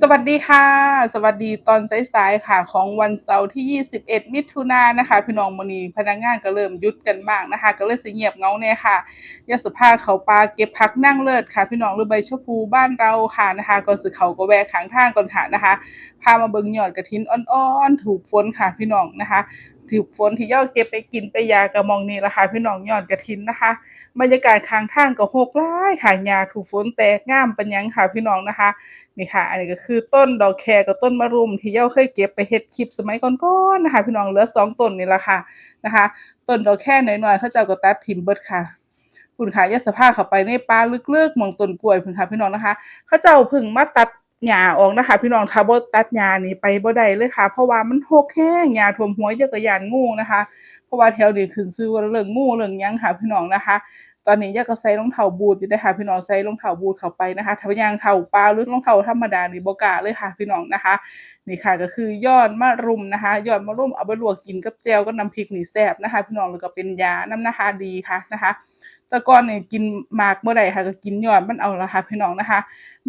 สวัสดีค่ะ สวัสดีตอนสายๆค่ะ ของวันเสาร์ที่ 21 มิถุนายนนะคะ พี่น้องมณีพนักงานก็เริ่มหยุดกันบ้างนะคะ ก็เลยสิเงียบเงาเน่ยค่ะยาสุภาเขาปลาเก็บผักนั่งเลิศค่ะ พี่น้องหรือใบชพูบ้านเราค่ะนะคะก่อนสิเขาก็แวะข้างทางก่อนค่ะนะคะพามาเบิ่งยอดกระถินอ่อนๆ ถูกฝนค่ะพี่น้องนะคะ ถูกฝนที่ย่อเก็บไปกินไปยากระมองนี่ละค่ะพี่น้องยอดกระถินนะคะ บรรยากาศข้างทางก็หกหลายค่ะหญ้าถูกฝนแตกงามปานหยังค่ะพี่น้องนะคะนี่ค่ะ อันนี้ก็คือต้นดอกแคกับต้นมะรุม ที่ย้าเคยเก็บไปเฮ็ดคลิปสมัยก่อนๆนะคะ พี่น้องเหลือสองต้นนี่ละค่ะนะคะต้นดอกแค่น้อยๆเขาเจ้าก็ตัดถิ่มเบิดค่ะคุณค่ะยาสภาเข้าไปในป่าลึกๆมองต้นกล้วยเพิ่นค่ะพี่น้องนะคะ เขาเจ้าพิ่งมาตัด หญ้าออกนะคะ พี่น้องถ้าบ่ตัดหญ้านี่ไปบ่ได้เลยค่ะ เพราะว่ามันหกแรงหญ้าท่วมหัวเยอะก็ย้านงูนะคะ เพราะว่าแถวนี้ขึ้นซื้อว่าเรื่องงูเรื่องหยังค่ะพี่น้องนะคะ ตอนนี้ยาก็ใส่รองเท้าบูทอยู่เด้อค่ะพี่น้องใส่รองเท้าบูทเข้าไปนะคะถ้าย่างเท้าปลาหรือรองเท้าธรรมดานี่บกาเลยค่ะพี่น้องนะคะ นี่ค่ะก็คือยอดมะรุมนะคะ ยอดมะรุมเอาไปลวกกินกับแจ่วกับน้ำพริกนี่แซ่บนะคะ พี่น้องแล้วก็เป็นยาน้ำนะคะดีค่ะนะคะแต่ก่อนเนี่ยกินหมากบ่ได้ค่ะก็กินยอดมันเอาละค่ะพี่น้องนะคะ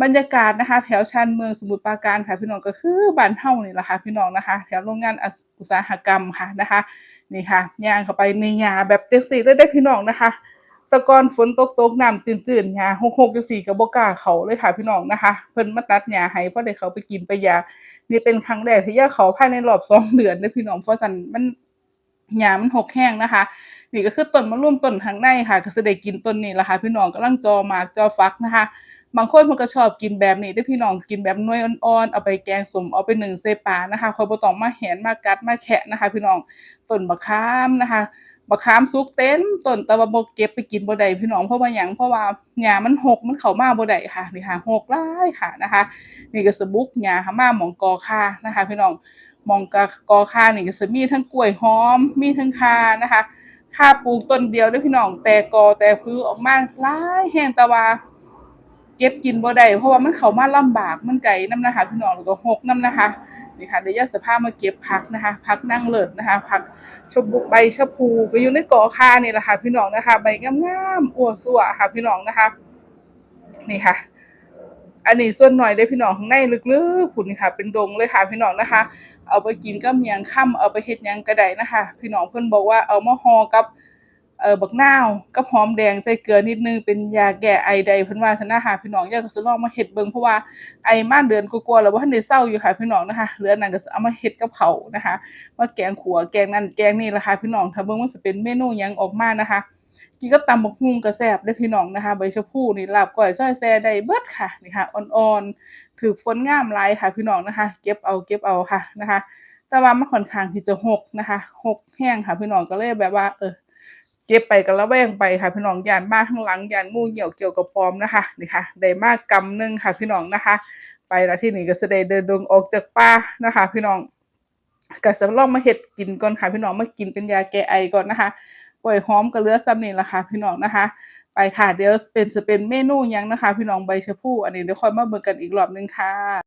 บรรยากาศนะคะ แถวชานเมืองสมุทรปราการค่ะพี่น้องก็คือบ้านเฮานี่แหละค่ะพี่น้องนะคะ แถวโรงงานอุตสาหกรรมค่ะนะคะ นี่ค่ะย่างเข้าไปในหญ้าแบบเจังซี่เลยเด้พี่น้องนะคะ ต่ก่อนฝนตกๆน้ำตื้นๆหญ้าหกๆจังซี่ก็บ่กล้าเขาเลยค่ะพี่น้องนะคะ เพิ่นมาตัดหญ้าให้พอได้เขาไปกินไปยา นี่เป็นครั้งแรกที่ย่าเขาภายในรอบสองเดือนเด้พี่น้องเพราะซั้นมันหญ้ามันหกแห้งนะคะ นี่ก็คือต้นมะรุมต้นข้างในค่ะ ก็สิได้กินต้นนี้ละค่ะ พี่น้องกำลังจอมากจอฟักนะคะ บางคนเพิ่นก็ชอบกินแบบนี้เด้พี่น้องกินแบบน่วยอ่อนๆ เอาไปแกงสมเอาไปหนึ่งใส่ปานะคะคอยบตองมาแหนมากัดมาแคะนะคะ พี่น้องต้นบักขามนะคะ บักขามสุกเต็มต้นตะวันบกเก็บไปกินบ่ได้พี่น้องเพราะว่าหยังเพราะว่าหญ้ามันหกมันเข้ามาบ่ได้ค่ะนี่ค่ะหกหลายค่ะนะคะ นี่ก็สบุกหญ้าเข้ามาหมองกอค่านะคะ พี่น้องมองกะกอค่านี่ก็สิมีทั้งกล้วยหอม มีทั้งคานะคะข่าปลูกต้นเดียวด้อพี่น้องแต่กอแต่พือออกมาหลายแฮงตะวา เก็บกินบ่ได้เพราะว่ามันเข้ามาลำบากมันไกลนำนะคะพี่น้องแล้วก็หกนำนะคะนี่ค่ะเดี๋ยวย่าสิพามาเก็บผักนะคะผักนางเลิศนะคะผักชบุกใบชะพูก็อยู่ในกอข่านี่แหละค่ะพี่น้องนะคะ ใบงามๆอวซั่วค่ะ พี่น้องนะคะ นี่ค่ะ อันนี้ส่วนหน่อยเด้พี่น้องข้างในลึกๆพุ่นค่ะ เป็นดงเลยค่ะ พี่น้องนะคะ เอาไปกินกับหยังค่ำเอาไปเฮ็ดยังก็ได้นะคะ พี่น้องเพิ่นบอกว่าเอามาห่อกับ เออบักนาวกับหอมแดงใส่เกลือนิดนึงเป็นยาแก้ไอใดเพิ่นว่าซั่นะค่ะพี่น้องอยากสิลองมาเฮ็ดเบิ่งเพราะว่าไอมาเดือนกว่าๆแล้วบ่ทันได้เซาอยู่ค่ะพี่น้องนะคะเหลือนนั้นก็สิเอามาเฮ็ดกับข้านะคะมาแกงขัวแกงนั่นแกงนี่ล่ะค่ะพี่น้องถ้าเบิ่งว่าสิเป็นเมนูหยังออกมานะคะกินกับตำบักหุ่งก็แซบเด้พี่น้องนะคะใบชะพูนี่ลาบก้อยซอยแซ่ได้เบิดค่ะนี่ค่ะอ่อนๆถูกฝนงามหลายค่ะพี่น้องนะคะ เก็บเอาเก็บเอาค่ะนะคะ แต่ว่ามันค่อนข้างที่จะหกนะคะหกแห้งค่ะพี่น้องก็เลยแบบว่าเออ เก็บไปก็ระแวงไปค่ะพี่น้องยานมากข้างหลังยานงูเหี่ยวเกี่ยวกับปอมนะคะนี่ค่ะได้มากกำหนึ่งค่ะพี่น้องนะคะ ไปแล้วที่นี่ก็สิได้เดินดงออกจากป่านะคะ พี่น้องก็สิลองมาเฮ็ดกินก่อนค่ะพี่น้องมากินเป็นยาแก้ไอก่อนนะคะกล้วยหอมก็เลือส่ำนี้ล่ะค่ะพี่น้องนะคะ ไปค่ะเดี๋ยวเป็นสิเป็นเมนูยังนะคะ พี่น้องใบชะพูอันนี้เดี๋ยวค่อยมาเบิ่งกันอีกรอบนึงค่ะ